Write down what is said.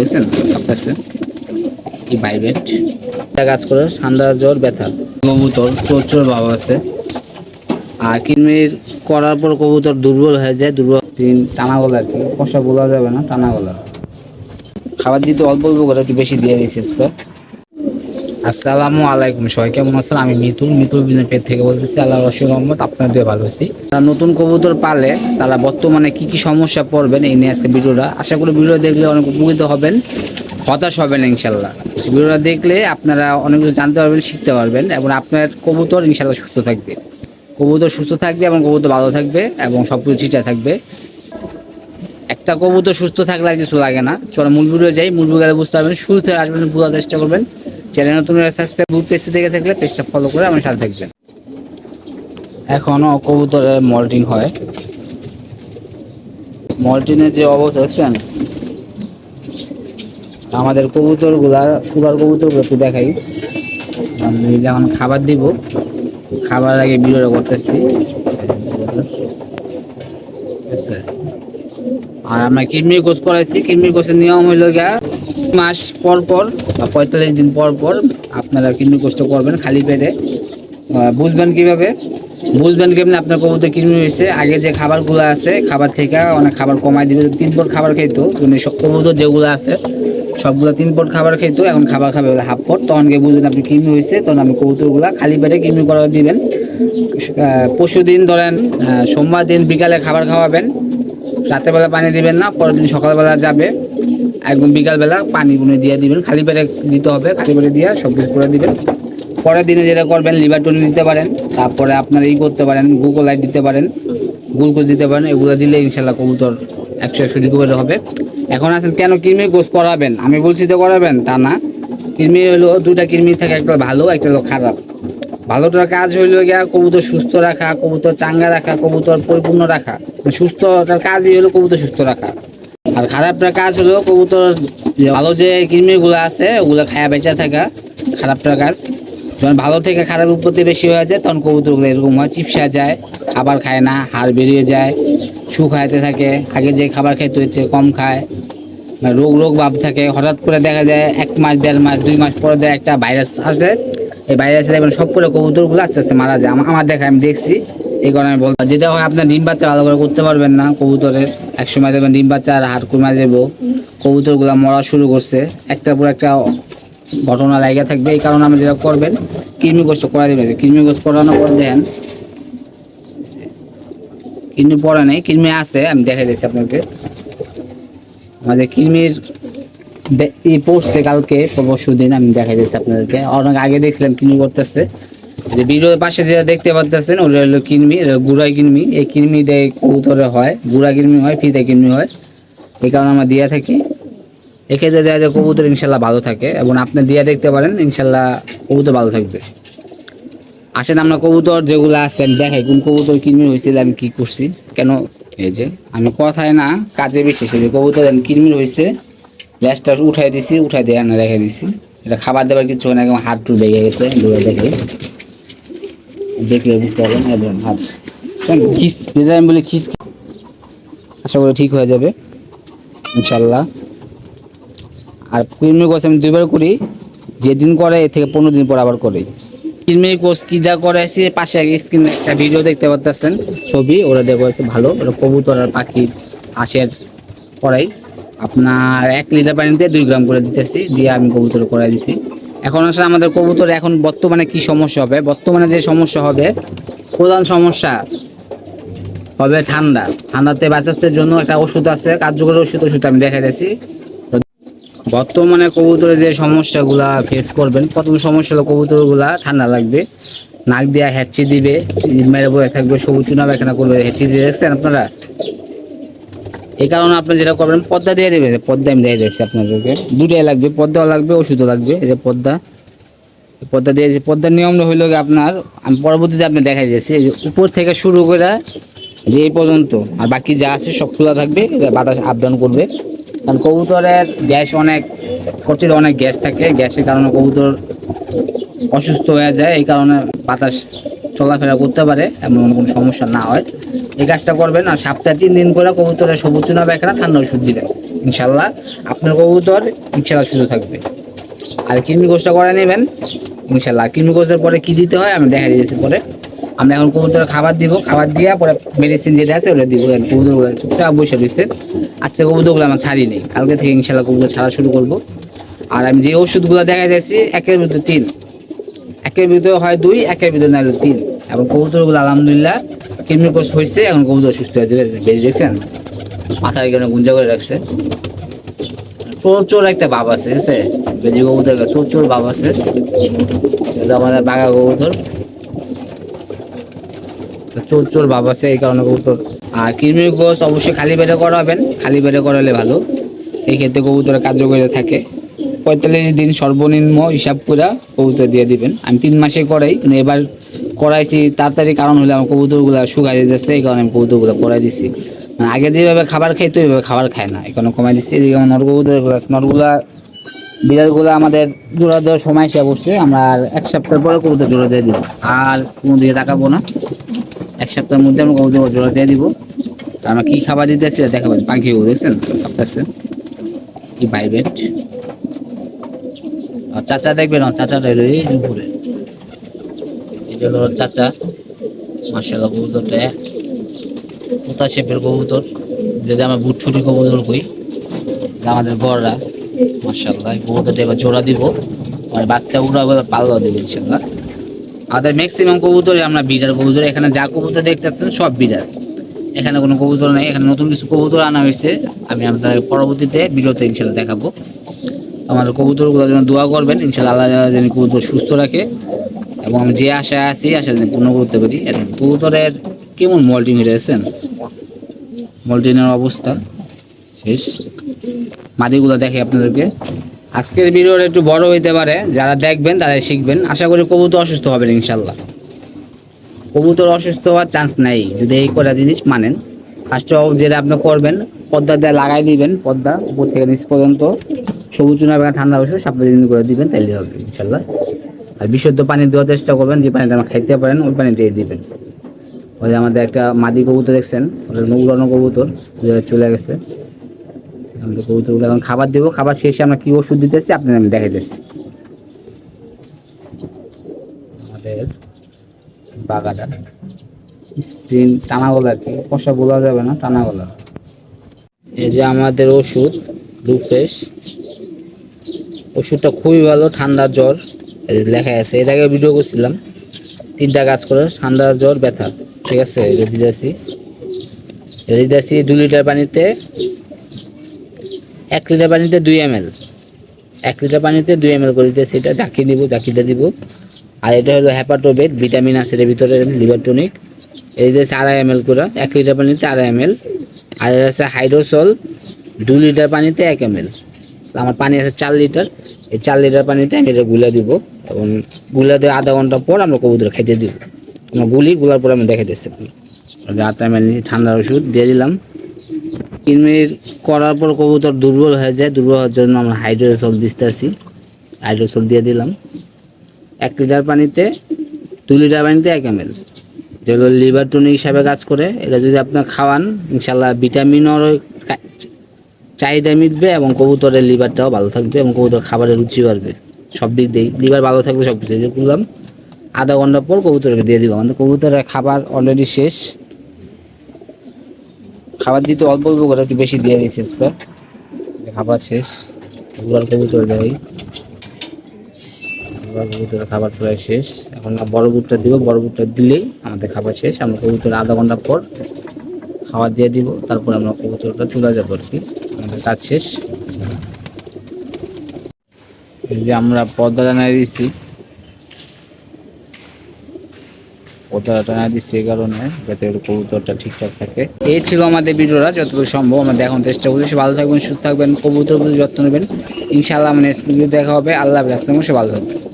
দেখছেন কাঁপতেছে কি ভাইব্রেট কাজ করে ঠান্ডা জ্বর ব্যথা। কবুতর প্রচুর ভাব আছে। আর কিডনির করার পর কবুতর দুর্বল হয়ে যায় দুর্বল টানা গলা আর কি। কষা বলা যাবে না টানা গলা। খাবার দিতে অল্প অল্প করে একটু বেশি দিয়ে দিয়েছি আসসালামু আলাইকুম। সবাই কেমন আছেন? আমি মিতুল। মিতুল বিজনেস পেজ থেকে বলতেছি আল্লাহ রশিদ মোহাম্মদ দিয়ে ভালো আছি। যারা নতুন কবুতর পালে, তারা বর্তমানে কি কি সমস্যা পড়বেন এই নিয়ে আজকে ভিডিওটা। আশা করি ভিডিও দেখলে অনেক উপকৃত হবেন, হতাশ হবেন ইনশাল্লাহ ভিডিওটা দেখলে আপনারা অনেক কিছু জানতে পারবেন, শিখতে পারবেন এবং আপনার কবুতর ইনশাল্লাহ সুস্থ থাকবে। কবুতর সুস্থ থাকবে এবং কবুতর ভালো থাকবে এবং সব কিছু ঠিকঠাক থাকবে। একটা কবুতর সুস্থ থাকলে আর কিছু লাগে না। চলো মূল ভিডিও যাই। মূল ভিডিও বুঝতে পারবেন, শুরু থেকে আসবেন, বোঝার চেষ্টা করবেন। চ্যানেল নতুন সাবস্ক্রাইব পেজটি থেকে থাকলে পেজটা ফলো করে আমার সাথে থাকবেন। এখনও কবুতরের মল্টিং হয়। মল্টিনের যে অবস্থা, দেখছেন? আমাদের কবুতরগুলা, পুরার কবুতরগুলো একটু দেখাই। আমি যখন খাবার দিব, খাবার আগে ভিডিওটা করতেছি। ঠিক আর আমরা কিডনির কোর্স করাইছি, কিডনির নিয়ম হইল গিয়া মাস পর পর বা পঁয়তাল্লিশ দিন পর পর আপনারা কিডনি কষ্ট করবেন খালি পেটে। বুঝবেন কীভাবে? বুঝবেন কেমনি আপনার কবুতর কিডনি হয়েছে? আগে যে খাবারগুলো আছে, খাবার থেকে অনেক খাবার কমাই দিবে। তিন পট খাবার খাইতো মানে সব কবুতর যেগুলো আছে, সবগুলো তিন পট খাবার খাইতো, এখন খাবার খাবে হাফ পট। তখন গিয়ে বুঝবেন আপনি কিডনি হয়েছে, তখন আপনি কবুতরগুলা খালি পেটে কিডনি করা দিবেন। পরশু দিন ধরেন সোমবার দিন বিকালে খাবার খাওয়াবেন। রাতেরবেলা পানি দিবেন না, পরের দিন সকালবেলা যাবে। একদম বিকালবেলা পানি বুনে দিয়ে দিবেন, খালি পেটে দিতে হবে, খালি পেটে দিয়ে সব কিছু করে দিবেন। পরের দিনে যেটা করবেন লিভার টনি দিতে পারেন, তারপরে আপনার ই করতে পারেন গ্লুকোলাইট দিতে পারেন গ্লুকোজ দিতে পারেন, এগুলো দিলে ইনশাল্লাহ কবুতর একশো একশো রিকভারি হবে। এখন আছেন, কেন কৃমি কোষ করাবেন? আমি বলছি তো করাবেন, তা না। কৃমি হলো, দুইটা কৃমি থাকে, একটা ভালো, একটা হলো খারাপ। ভালোটার কাজ হইল গিয়া কবুতর সুস্থ রাখা, কবুতর চাঙ্গা রাখা, কবুতর পরিপূর্ণ রাখা। সুস্থটার কাজই হলো কবুতর সুস্থ রাখা। আর খারাপটা কাজ হলো কবুতর ভালো যে কৃমিগুলো আছে ওগুলো খায়া বেঁচে থাকা খারাপটা কাজ। যখন ভালো থেকে খারাপ উৎপত্তি বেশি হয়ে যায় তখন কবুতরগুলো এরকম হয় চিপসা যায় খাবার খায় না হাড় বেরিয়ে যায় শু খাইতে থাকে আগে যে খাবার খাইতে হচ্ছে কম খায় রোগ রোগ ভাব থাকে। হঠাৎ করে দেখা যায় এক মাস দেড় মাস দুই মাস পরে একটা ভাইরাস আসে। এই ভাইরাসে দেখবেন সব করে কবুতরগুলো আস্তে আস্তে মারা যায়। আমার দেখা আমি দেখছি। এই কারণে আমি বলতাম যেটা হয়, আপনার ডিম বাচ্চা ভালো করে করতে পারবেন না কবুতরের। এক সময় দেখবেন ডিম বাচ্চা আর হাড় কমে যাব কবুতরগুলো মরা শুরু করছে। একটার পর একটা ঘটনা লাগিয়ে থাকবে। এই কারণে আপনি যেটা করবেন, কৃমি গোষ্ঠ করা দেবেন। কৃমি গোষ্ঠ করানোর পর দেখেন কৃমি পড়া নেই, কৃমি আছে, আমি দেখাই দিচ্ছি আপনাকে। আমাদের কৃমির পড়ছে কালকে, পরশু দিন আমি দেখাই দিচ্ছি আপনাদেরকে। অনেক আগে দেখছিলাম কৃমি করতেছে যে ভিডিওর পাশে যেটা দেখতে পাচ্ছেন ওটা হলো এটা গুড়াই কৃমি এই কৃমি দেয় কবুতরে হয়, গুড়া কৃমি হয় ফিতে কৃমি হয়। এই কারণে আমরা দিয়ে থাকি। এক্ষেত্রে দেওয়া যায় কবুতর ইনশাল্লাহ ভালো থাকে এবং আপনি দিয়ে দেখতে পারেন, ইনশাল্লাহ কবুতর ভালো থাকবে। আসেন আমরা কবুতর যেগুলো আছে, আমি দেখাই কোন কবুতর কিনমি হয়েছিল, আমি কি করছি। কেন? এই যে, আমি কথায় না, কাজে বেশি সেটা কবুতর কিনমি হয়েছে ল্যাসটা উঠাই দিছি, উঠাই দিয়ে না রেখে দিছি। এটা খাবার দাবার কিছু না হাত টু বেগে গেছে দেখে। দেখলে বুঝতে পারবেন এই হাত। যেটা আমি বলি খিস আশা করি ঠিক হয়ে যাবে। ইনশাল্লাহ আর কৃমি কোর্স আমি দুইবার করি, যেদিন করে, এর থেকে পনেরো দিন পর আবার করি। কৃমি কোর্স কী যা করে, সে পাশে স্ক্রিনে একটা ভিডিও দেখতে পাচ্ছেন ছবি, ওরা দেখো, হচ্ছে ভালো। ওরা কবুতর আর পাখি, হাঁসের করাই আপনার এক লিটার পানিতে দুই গ্রাম করে দিতেছি, দিয়ে আমি কবুতর করাই দিছি। এখন আসলে আমাদের কবুতর এখন বর্তমানে কি সমস্যা হবে? বর্তমানে যে সমস্যা হবে, প্রধান সমস্যা হবে ঠান্ডা। ঠান্ডাতে বাঁচাতে জন্য একটা ওষুধ আছে, কার্যকরী ওষুধ ওষুধ আমি দেখাই দিয়েছি। বর্তমানে কবুতরের যে সমস্যাগুলা ফেস করবেন, প্রথম সমস্যা হলো কবুতরগুলা ঠান্ডা লাগবে, নাক দিয়ে হ্যাচি দিবে মেরে বয়ে থাকবে, সবুজ চুনা পায়খানা করবে হ্যাচি দিয়ে দেখছেন আপনারা? এই কারণে আপনি যেটা করবেন, পদ্মা দিয়ে দেবে পদ্মা আমি দিয়ে দিয়েছি আপনাদেরকে। দুটাই লাগবে, পদ্মাও লাগবে, ওষুধও লাগবে, এই যে পদ্মা। পদ্মা দিয়ে। পদ্মার নিয়মটা হইল আপনার, আমি পরবর্তীতে আপনি দেখাই দিয়েছি, এই যে উপর থেকে শুরু করে যে এই পর্যন্ত, আর বাকি যা আছে সব খোলা থাকবে বাতাস আপডাউন করবে। কারণ কবুতরের গ্যাস অনেক, প্রচুর অনেক গ্যাস থাকে। গ্যাসের কারণে কবুতর অসুস্থ হয়ে যায়, এই কারণে বাতাস চলাফেরা করতে পারে এমন কোনো সমস্যা না হয়। এই কাজটা করবেন আর সপ্তাহে তিন দিন করে কবুতরের সবুজ চুনা বেখরা ঠান্ডা ওষুধ দিবেন। ইনশাল্লাহ আপনার কবুতর ইনশাল্লাহ সুস্থ থাকবে। আর কৃমি কোষটা করে নেবেন ইনশাল্লাহ কৃমি কোষের পরে কি দিতে হয় আমি দেখা দিয়েছি পরে। আমরা এখন কবুতর খাবার দিব, খাবার দিয়ে পরে মেডিসিন যেটা আছে ওটা দিব। কবুতরগুলো চুপচাপ বসে রয়েছে। আজকে কবুতরগুলো আমার ছাড়ি নেই। কালকে থেকে ইনশাল্লাহ কবুতর ছাড়া শুরু করব। আর আমি যে ওষুধগুলো দেখা যাচ্ছি একের ভিতরে তিন। একের ভিতরে হয় দুই, একের ভিতরে নাহলে তিন। এবং কবুতরগুলো আলহামদুলিল্লাহ কৃমি কোষ হয়েছে, এখন কবুতর সুস্থ হয়েছে বেশি দেখছেন? মাথার এখানে গুঞ্জা করে রাখছে। চোর চোর একটা ভাব আছে, ঠিক আছে? বেজি কবুতর চোর চোর ভাব আছে। আমাদের বাঘা কবুতর। চোর চোর ভাব আছে, এই কারণে কবুতর। আর কৃমির গোস অবশ্যই খালি বেড়ে করাবেন, খালি বেড়ে করালে ভালো। এই ক্ষেত্রে কবুতরের কার্যকরী থাকে। পঁয়তাল্লিশ দিন সর্বনিম্ন হিসাব করে কবুতর দিয়ে দিবেন। আমি তিন মাসে করাই এবার করাইছি, তাড়াতাড়ি কারণ হলে আমার কবুতরগুলো শুকাই যাচ্ছে এই কারণে আমি কবুতরগুলো করাই দিছি। মানে আগে যেভাবে খাবার খাইতো, ওইভাবে খাবার খায় না কারণে কমাই দিচ্ছি এদিকে আমার নর নরকবুতর নরগুলা, বিড়ালগুলো আমাদের জোড়া দেওয়ার সময় এসে বসছে, আমরা আর এক সপ্তাহ পরে কবুতর জোড়া দিয়ে দিব। আর কোনো দিকে তাকাবো না। এক সপ্তাহের মধ্যে আমরা কবুতর জোড়া দিয়ে দিব। আমরা কি খাবার দিতেছি দেখাবেন পাখি দেখছেন? সপ্তাহে কি ভাইবেট আর চাচা দেখবেন, আমার চাচাটা এলো এই যে ওর চাচা। মার্শাল্লাহ কবুতরটা কোথা শেপের কবুতর। যদি আমরা বুট ছুটি কবুতর কই আমাদের বড়রা মার্শাল্লাহ কবুতরটা এবার জোড়া দিব। আর বাচ্চা উড়া বলে পাল্লা দেবে ইনশাল্লাহ আমাদের ম্যাক্সিমাম কবুতরই আমরা বিড়ার কবুতর। এখানে যা কবুতর দেখতেছেন, সব বিড়ার এখানে কোনো কবুতর নেই, এখানে নতুন কিছু কবুতর আনা হয়েছে। আমি আপনাদের পরবর্তীতে ভিডিওতে ইনশাল্লাহ দেখাবো। আমাদের কবুতরগুলো যেন দোয়া করবেন ইনশাল্লাহ আল্লাহ যেন কবুতর সুস্থ রাখে। এবং আমি যে আশায় আছি, আশা যেন পূর্ণ করতে পারি। আর কবুতরের কেমন মল্টিং হয়েছেন মল্টিনের অবস্থা, শেষ। মাদিগুলো দেখে আপনাদেরকে। আজকের ভিডিওটা একটু বড় হইতে পারে। যারা দেখবেন, তারাই শিখবেন। আশা করি কবুতর অসুস্থ হবেন ইনশাল্লাহ কবুতর অসুস্থ হওয়ার চান্স নেই। যদি এই কটা জিনিস মানেন ফার্স্টে যেটা আপনি করবেন, পদ্মা দিয়ে লাগাই দিবেন। পদ্মা উপর থেকে নিচ পর্যন্ত সবুজ চুনা ঠান্ডা সাপ্লাই দিন করে দিবেন, তাইলে হবে ইনশাল্লাহ আর বিশুদ্ধ পানি দেওয়ার চেষ্টা করবেন, যে পানিটা আমরা খাইতে পারেন, ওই পানিটাই দিবেন। ওই আমাদের একটা মাদি কবুতর দেখছেন, ওটা উড়ানো কবুতর চলে গেছে। আমাদের কবুতরগুলো এখন খাবার দেবো, খাবার শেষে আমরা কী ওষুধ দিতেছি আপনাদের আমি দেখাইতেছি আমাদের বাগাটা স্ক্রিন টানা গলা কি, কষা বলা যাবে না টানা গলা এই যে আমাদের ওষুধ ব্লু ফ্রেশ ওষুধটা খুবই ভালো, ঠান্ডা জ্বর। লেখা আছে। এর আগে ভিডিও করছিলাম। তিনটা কাজ করে, ঠান্ডা, জ্বর, ব্যথা। ঠিক আছে? এটা দিতেছি দু লিটার পানিতে, এক লিটার পানিতে দুই এম এল এক লিটার পানিতে দুই এম এল করে দিতেছি। এটা ঝাঁকি দিব, ঝাঁকিটা দিব। আর এটা হলো হ্যাপাটোবেট ভিটামিন আছে এর ভিতরে লিভার টনিক এই দিতেছে আড়াই এম এল করে। এক লিটার পানিতে আড়াই এম এল আর এটা আছে হাইড্রোসল দু লিটার পানিতে এক এম এল আমার পানি আছে চার লিটার। এই চার লিটার পানিতে আমি এটা গুলা দিব। এবংগুলা দিয়ে আধা ঘণ্টা পর আমরা কবুতর খাইতে দিব। আমরা গুলি, গুলার পর আমি দেখে দিচ্ছি আটটা এম এল ঠান্ডার ওষুধ দিয়ে দিলাম। তিন মিনিট করার পর কবুতর দুর্বল হয়ে যায়। দুর্বল হওয়ার জন্য আমরা হাইড্রোসল দিতেছি। হাইড্রোসল দিয়ে দিলাম। এক লিটার পানিতে দু লিটার পানিতে এক এম এল যেগুলো লিভার টনিক হিসাবে কাজ করে। এটা যদি আপনার খাওয়ান ইনশাল্লাহ ভিটামিনও চাহিদা মিটবে এবং কবুতরের লিভারটাও ভালো থাকবে এবং কবুতর খাবারের রুচি বাড়বে। সব দিক দিয়েই লিভার ভালো থাকবে, সব কিছু। করলাম আধা ঘণ্টা পর কবুতরকে দিয়ে দিব। আমাদের কবুতরের খাবার অলরেডি শেষ। খাবার দিতে অল্প অল্প করে একটু বেশি দিয়ে দিয়েছি খাবার শেষ। এগুলোর কবুতর দেয় কবুতরের খাবার প্রায় শেষ। এখন বড় বুটটা দিব। বড় বুটটা দিলেই আমাদের খাবার শেষ। আমরা কবুতর আধা ঘণ্টা পর খাবার দিয়ে দিব, তারপর আমরা কবুতরটা চলে যাব আর কি। আমাদের কাজ শেষ। যে আমরা পর্দা জানাই দিচ্ছি পর্দা টানা দিচ্ছি এই কারণে, যাতে কবুতরটা ঠিকঠাক থাকে। এই ছিল আমাদের ভিডিওটা, যতটুকু সম্ভব। আমরা দেখানোর চেষ্টা করছি ভালো থাকবেন, সুস্থ থাকবেন কবুতর যত্ন নেবেন। ইনশাআল্লাহ মানে দেখা হবে। আল্লাহ হাফেজ। সে ভালো থাকবেন।